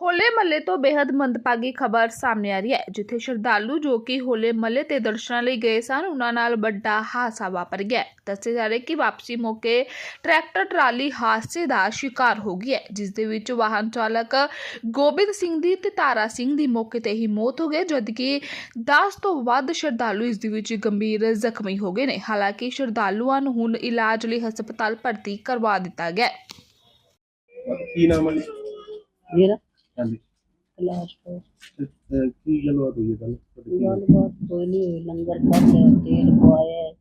ਹੋਲੇ ਮਹੱਲੇ ਤੋਂ ਬੇहद ਮੰਦਭਾਗੀ ਖਬਰ ਸਾਹਮਣੇ ਆ ਰਹੀ ਹੈ ਜਿੱਥੇ ਸ਼ਰਧਾਲੂ ਜੋ ਕਿ ਹੋਲੇ ਮਹੱਲੇ ਤੇ ਦਰਸ਼ਨਾਂ ਲਈ ਗਏ ਸਨ ਉਹਨਾਂ ਨਾਲ ਵੱਡਾ ਹਾਦਸਾ ਵਾਪਰ ਗਿਆ। ਦੱਸਿਆ ਜਾ ਰਿਹਾ ਕਿ ਵਾਪਸੀ ਮੌਕੇ ਟਰੈਕਟਰ ਟਰਾਲੀ ਹਾਦਸੇ ਦਾ ਸ਼ਿਕਾਰ ਹੋ ਗਈ ਹੈ ਜਿਸ ਦੇ ਵਿੱਚ ਵਾਹਨ ਚਾਲਕ ਗੋਬਿੰਦ ਸਿੰਘ ਦੀ ਤੇ ਤਾਰਾ ਸਿੰਘ ਦੀ ਮੌਕੇ ਤੇ ਹੀ ਮੌਤ ਹੋ ਗਈ ਜਦਕਿ 10 ਤੋਂ ਵੱਧ ਸ਼ਰਧਾਲੂ ਇਸ ਦੇ ਵਿੱਚ ਗੰਭੀਰ ਜ਼ਖਮੀ ਹੋ ਗਏ ਨੇ। ਹਾਲਾਂਕਿ ਸ਼ਰਧਾਲੂਆਂ ਨੂੰ ਹੁਣ ਇਲਾਜ ਲਈ ਹਸਪਤਾਲ ਭਰਤੀ ਕਰਵਾ ਦਿੱਤਾ ਗਿਆ ਕੀ ਨਾਮ ਹੈ ਮੇਰਾ ਹਾਂਜੀ। ਕਲਾਸ ਤੋਂ ਤੇ, ਅਹ, ਕੀ ਗੱਲਬਾਤ ਹੋਈ ਹੈ ਕੱਲ ਗੱਲਬਾਤ ਕੋਈ ਨਹੀਂ ਹੋਈ। ਲੰਗਰ ਖਾਧਾ ਤੇਲ ਪਵਾਇਆ।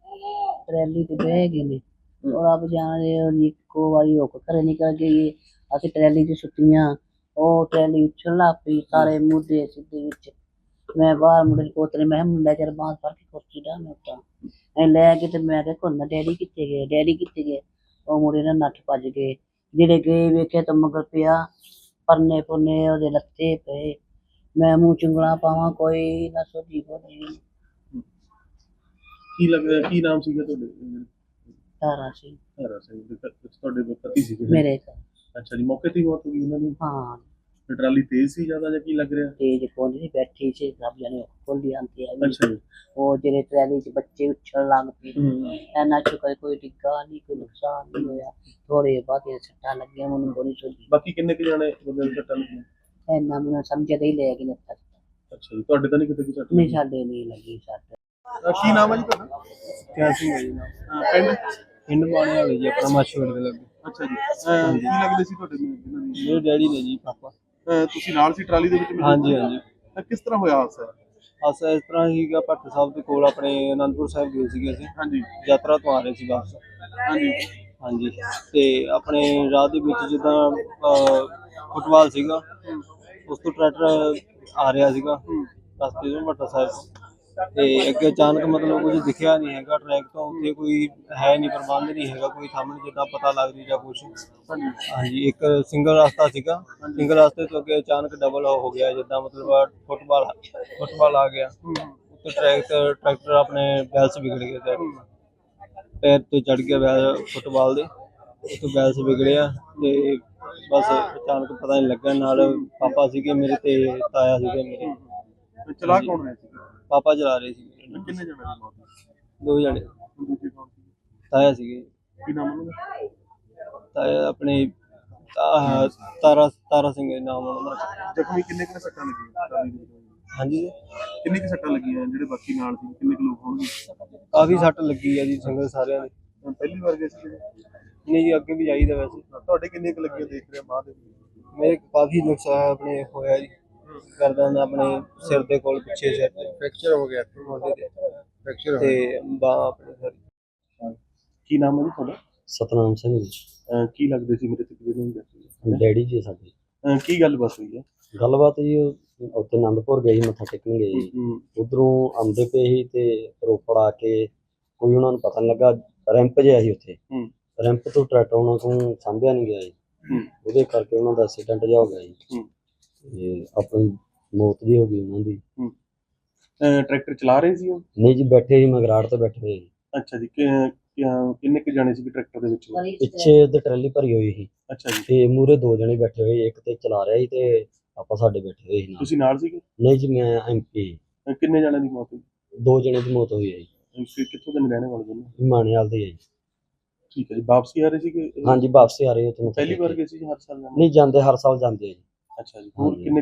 ਟਰੈਲੀ ਤੇ ਬਹਿ ਗਏ ਨੇ। ਔਰ ਆਪ ਜਾਣਦੇ ਹੋ ਜੀ ਇੱਕੋ ਵਾਰੀ ਹੋ ਕੇ ਘਰੇ ਨਿਕਲ ਗਏ ਅਸੀਂ ਟਰੈਲੀ 'ਚ ਸੁੱਤੀਆਂ। ਉਹ ਟਰੈਲੀ ਉੱਛਣ ਲੱਗ ਪਈ ਸਾਰੇ ਮੁੱਦੇ ਸਿੱਧੇ ਵਿੱਚ। ਮੈਂ ਬਾਹਰ ਮੁੰਡੇ ਕੋਤਰੇ ਮੈਂ ਕਿਹਾ ਮੁੰਡਾ ਚਿਰ ਬਾਂਸ ਫੜ ਕੇ ਕੁਰਸੀ ਡਾ ਮੈਂ ਉੱਤਾਂ। ਐ ਲੈ ਕੇ ਤੇ ਮੈਂ ਕਿਹਾ ਕੋਨਾ ਡੈਡੀ ਕਿੱਥੇ ਗਏ? ਡੈਡੀ ਕਿੱਥੇ ਗਏ? ਉਹ ਮੁੰਡੇ ਨਾਲ ਨੱਠ ਭੱਜ ਗਏ। ਜਿਹੜੇ ਗਏ ਵੇਖਿਆ ਤਾਂ ਮਗਰ ਪਿਆ। ਪਰਨੇ ਪੁਰਨੇ ਉਹਦੇ ਲੱਤੇ ਪਏ। ਮੈਂ ਮੂੰਹ ਚੁੰਗਲਾ ਪਾਵਾਂ ਕੋਈ ਨਾ ਸੋਝੀ ਬੋਲੀ। ਕੀ ਲੱਗਦਾ ਕੀ ਨਾਮ ਸੀਗਾ ਤੁਹਾਡੇ? ਤਾਰਾ ਸੀ ਹਰਾ ਸਿੰਘ ਦੇ ਘਰ ਵਿੱਚ ਤੁਹਾਡੇ ਪਤੀ ਸੀਗੇ? ਮੇਰੇ ਘਰ। ਅੱਛਾ ਜੀ ਮੌਕੇ ਤੇ ਹੀ ਮੌਤ ਹੋ ਗਈ ਉਹਨਾਂ ਦੀ? ਹਾਂ। ਤੇ ਟਰਾਲੀ ਤੇਜ਼ ਸੀ ਜ਼ਿਆਦਾ ਜਾਂ ਕੀ ਲੱਗ ਰਿਹਾ? ਤੇਜ ਕੋਲੀ ਬੈਠੀ ਸੀ ਸਭ ਜਣੇ ਕੋਲੀ ਆਂਦੀ ਹੈ ਅੱਛਾ ਜੀ। ਉਹ ਜਿਹੜੇ ਟਰੈਲੀ 'ਚ ਬੱਚੇ ਉੱਛਣ ਲੱਗ ਪਏ। ਐਨਾ ਚੁੱਕਾ ਕੋਈ ਡਿੱਗਾ ਨਹੀਂ ਕੋਈ ਨੁਕਸਾਨ ਨਹੀਂ ਹੋਇਆ। ਥੋੜੇ ਬਾਕੀ ਸੱਟਾਂ ਲੱਗੀਆਂ ਮੈਨੂੰ ਕੋਈ ਸੋਝੀ ਬਾਕੀ ਕਿੰਨੇ ਕੁ ਜਾਣੇ ਬੰਦੇ ਨੂੰ ਸੱਟਾਂ ਲੱਗੀਆਂ? ਐਨਾ ਮੈਨੂੰ ਸਮਝਦੇ ਹੀ ਲੈ ਗਏ ਨੇ ਤੱਕ ਅੱਛਾ ਜੀ ਤੁਹਾਡੇ ਤਾਂ ਨਹੀਂ ਕਿਤੇ ਕੀ ਸੱਟ ਨਹੀਂ ਸਾਡੇ ਨਹੀਂ ਲੱਗੀ ਸੱਟ। ਕੀ ਨਾਮ ਹੈ ਜੀ ਤੁਹਾਡਾ? ਕਿਆ ਸਿੰਘ ਹੈ ਜੀ ਨਾਮ ਪਿੰਡ? ਪਿੰਡ ਬਾਣੇ ਵਾਲੇ ਜੀ ਆਪਣਾ ਮਾਛੋੜ ਦੇ ਲੱਗੇ। ਅੱਛਾ ਜੀ। ਕੀ ਲੱਗਦੇ ਸੀ ਤੁਹਾਡੇ ਮੇਰੇ ਡੈਡੀ ਨੇ ਜੀ ਪਾਪਾ। ਤੁਸੀਂ ਨਾਲ ਸੀ ਟਰਾਲੀ ਦੇ ਵਿੱਚ ਮੌਜੂਦ? ਹਾਂਜੀ ਹਾਂਜੀ। ਅਹ, ਕਿਸ ਤਰ੍ਹਾਂ ਹੋਇਆ ਹਾਦਸਾ? ਅਸਾਂ ਇਸ ਤਰ੍ਹਾਂ ਹੀਗਾ ਭੱਟ ਸਾਹਿਬ ਦੇ ਕੋਲ ਆਪਣੇ ਅਨੰਦਪੁਰ ਸਾਹਿਬ ਗਏ ਸੀਗੇ ਅਸੀਂ। ਹਾਂਜੀ। ਯਾਤਰਾ ਤੋਂ ਆ ਰਹੇ ਸੀ ਵਾਪਸ। ਹਾਂਜੀ। ਹਾਂਜੀ। ਤੇ ਆਪਣੇ ਰਾਹ ਦੇ ਵਿੱਚ ਜਿੱਦਾਂ ਫੁੱਟਬਾਲ ਸੀਗਾ ਉਸ ਤੋਂ ਟਰੈਕਟਰ ਆ ਰਿਹਾ ਸੀਗਾ। ਰਸਤੇ ਤੋਂ ਭੱਟਾ ਸਾਹਿਬ। ਤੇ ਅੱਗੇ ਅਚਾਨਕ ਮਤਲਬ ਕੁਝ ਦਿਖਿਆ ਨਹੀਂ ਹੈਗਾ ਟਰੈਕ ਤੋਂ ਉੱਥੇ ਕੋਈ ਹੈ ਨਹੀਂ, ਪ੍ਰਬੰਧ ਨਹੀਂ ਹੈਗਾ, ਕੋਈ ਸਾਹਮਣੇ ਜਿੱਦਾਂ ਪਤਾ ਲੱਗ ਰਹੀ ਜਾਂ ਕੁਝ ਹਾਂਜੀ, ਇੱਕ ਸਿੰਗਲ ਰਸਤਾ ਸੀਗਾ। ਸਿੰਗਲ ਰਸਤੇ ਤੋਂ ਅੱਗੇ ਅਚਾਨਕ ਡਬਲ ਹੋ ਗਿਆ, ਜਿੱਦਾਂ ਮਤਲਬ ਫੁੱਟਬਾਲ ਫੁੱਟਬਾਲ ਆ ਗਿਆ। ਉੱਤੇ ਟਰੈਕ ਟਰੈਕਟਰ ਆਪਣੇ ਬੈਲਸ ਵਿਗੜ ਗਏ ਤੇ ਪੈਰ ਤੇ ਚੜ ਗਿਆ ਬੈਲ ਫੁੱਟਬਾਲ ਦੇ। ਉੱਤੇ ਬੈਲਸ ਵਿਗੜਿਆ ਤੇ ਬਸ ਅਚਾਨਕ ਪਤਾ ਨਹੀਂ ਲੱਗਾ। ਨਾਲ ਪਾਪਾ ਸੀਗੇ, ਮੇਰੇ ਤੇ ਤਾਇਆ ਸੀਗੇ ਮੇਰੇ। ਚਲਾ ਕੌਣ ਰਿਹਾ ਸੀ? ਪਾਪਾ ਚਲਾ ਰਹੇ ਸੀ। ਕਿੰਨੇ ਜਣੇ ਦੀ ਮੌਤ ਦੋ ਜਣੇ। ਦੂਜੇ ਕੌਣ ਸੀ? ਤਾਇਆ ਸੀਗੇ। ਕੀ ਨਾਮ ਉਹਨਾਂ ਦਾ? ਤਾਇਆ ਆਪਣੇ ਤਾਰਾ ਤਾਰਾ ਸਿੰਘ ਨਾਮ ਉਹਨਾਂ ਦਾ। ਜ਼ਖਮੀ ਕਿੰਨੇ ਕੁ ਸੱਟਾਂ ਲੱਗੀਆਂ? ਹਾਂਜੀ ਕਿੰਨੇ ਕੁ ਸੱਟਾਂ ਲੱਗੀਆਂ ਜਿਹੜੇ ਬਾਕੀ ਨਾਲ ਸੀ? ਕਿੰਨੇ ਕੁ ਲੋਕ ਹੋਣਗੇ? ਕਾਫੀ ਸੱਟ ਲੱਗੀ ਆ ਜੀ ਸਿੰਗਲ ਸਾਰਿਆਂ ਦੇ। ਹੁਣ ਪਹਿਲੀ ਵਾਰ ਗਏ ਸੀ ਨਹੀਂ ਜੀ ਅੱਗੇ ਵੀ ਜਾਈਦਾ ਵੈਸੇ। ਤੁਹਾਡੇ ਕਿੰਨੇ ਕੁ ਲੱਗੀਆਂ ਦੇਖ ਰਿਹਾ ਬਾਅਦ ਦੇ? ਮੇਰੇ ਕਾਫੀ ਨੁਕਸਾਨ ਆਪਣੇ ਹੋਇਆ ਜੀ। ਗਰਦਨ ਆਪਣੇ ਸਿਰ ਦੇ ਕੋਲ ਪਿੱਛੇ ਸਿਰ ਤੇ। ਫ੍ਰੈਕਚਰ ਹੋ ਗਿਆ ਮੋਢੇ ਤੇ। ਫ੍ਰੈਕਚਰ ਤੇ ਬਾਹ ਆਪਣੇ ਸਾਰੀ ਕੀ ਨਾਮ ਹੈ ਜੀ ਤੁਹਾਡਾ? ਸਤਨਾਮ ਸਿੰਘ ਜੀ। ਅਹ ਕੀ ਲੱਗਦੇ ਸੀ ਮੇਰੇ ਤੇ ਕਿਹਦੇ ਨੂੰ? ਦੱਸੋ ਡੈਡੀ ਜੀ ਸਾਡੇ। ਅਹ ਕੀ ਗੱਲ ਬਸ ਹੋਈ ਹੈ? ਗੱਲਬਾਤ ਜੀ ਉਹ ਉੱਥੇ ਆਨੰਦਪੁਰ ਗਏ ਸੀ ਮੱਥਾ ਟੇਕਣ ਗਏ ਸੀ। ਹੂੰ, ਉਧਰੋਂ ਆਉਂਦੇ ਪਏ ਸੀ ਤੇ ਰੋਪੜ ਆ ਕੇ ਕੋਈ ਉਹਨਾਂ ਨੂੰ ਪਤਾ ਨਹੀਂ ਲੱਗਾ ਰੈਂਪ ਜਿਹਾ ਸੀ ਉੱਥੇ। ਹੂੰ। ਰੈਂਪ ਤੋਂ ਟਰੈਕਟਰ ਉਹਨਾਂ ਤੋਂ ਸਾਂਭਿਆ ਨਹੀਂ ਗਿਆ ਜੀ ਹੂੰ। ਉਹਦੇ ਕਰਕੇ ਉਹਨਾਂ ਦਾ ਐਕਸੀਡੈਂਟ ਜਿਹਾ ਹੋ ਗਿਆ ਜੀ ਹੂੰ। ਤੇ ਆਪਣੀ ਮੌਤ ਜੀ ਹੋ ਗਈ ਉਹਨਾਂ ਦੀ। ਟਰੈਕਟਰ ਚਲਾ ਰਹੇ ਸੀ ਉਹ? ਨਹੀਂ ਜੀ ਬੈਠੇ ਸੀ ਮਗਰਾੜ ਤੇ ਬੈਠੇ ਹੋਏ ਸੀ। ਅੱਛਾ ਜੀ ਕਿ- ਕਿ- ਕਿੰਨੇ ਕੁ ਜਾਣੇ ਸੀ ਟਰੈਕਟਰ ਦੇ ਵਿੱਚ? ਪਿੱਛੇ ਉਹਦੇ ਟਰਾਲੀ ਭਰੀ ਹੋਈ ਸੀ। ਅੱਛਾ ਜੀ। ਤੇ ਮੂਰੇ ਦੋ ਜਣੇ ਬੈਠੇ ਹੋਏ ਇੱਕ ਤੇ ਚਲਾ ਰਿਹਾ ਸੀ ਤੇ ਆਪਾਂ ਸਾਡੇ ਬੈਠੇ ਹੋਏ ਸੀ ਨਾਲ। ਤੁਸੀਂ ਨਾਲ ਸੀਗੇ? ਨਹੀਂ ਜੀ ਮੈਂ ਐਮਪੀ ਅਹ ਕਿੰਨੇ ਜਾਣਿਆਂ ਦੀ ਮੌਤ ਹੋਈ? ਦੋ ਜਣੇ ਦੀ ਮੌਤ ਹੋਈ ਹੈ ਜੀ। ਅਹ ਕਿ- ਕਿੱਥੋਂ ਦੇ ਨੇ ਰਹਿਣੇ ਵਾਲੇ ਦੋਨੋਂ? ਮਾਣੇਵਾਲ ਦੇ ਹੈ ਜੀ। ਠੀਕ ਹੈ ਜੀ ਵਾਪਸੀ ਆ ਰਹੇ ਸੀਗੇ? ਅਹ ਹਾਂਜੀ ਵਾਪਸ ਆ ਰਹੇ ਹੋ ਤੁਹਾਨੂੰ ਪਹਿਲੀ ਵਾਰ ਗਏ ਸੀ ਜਾਂ ਹਰ ਸਾਲ ਜਾਂਦੇ ਨਹੀਂ ਜਾਂਦੇ ਹਰ ਸਾਲ ਜਾਂਦੇ ਆ ਜੀ। ਅੱਛਾ ਜੀ ਹੋਰ। ਕਿੰਨੇ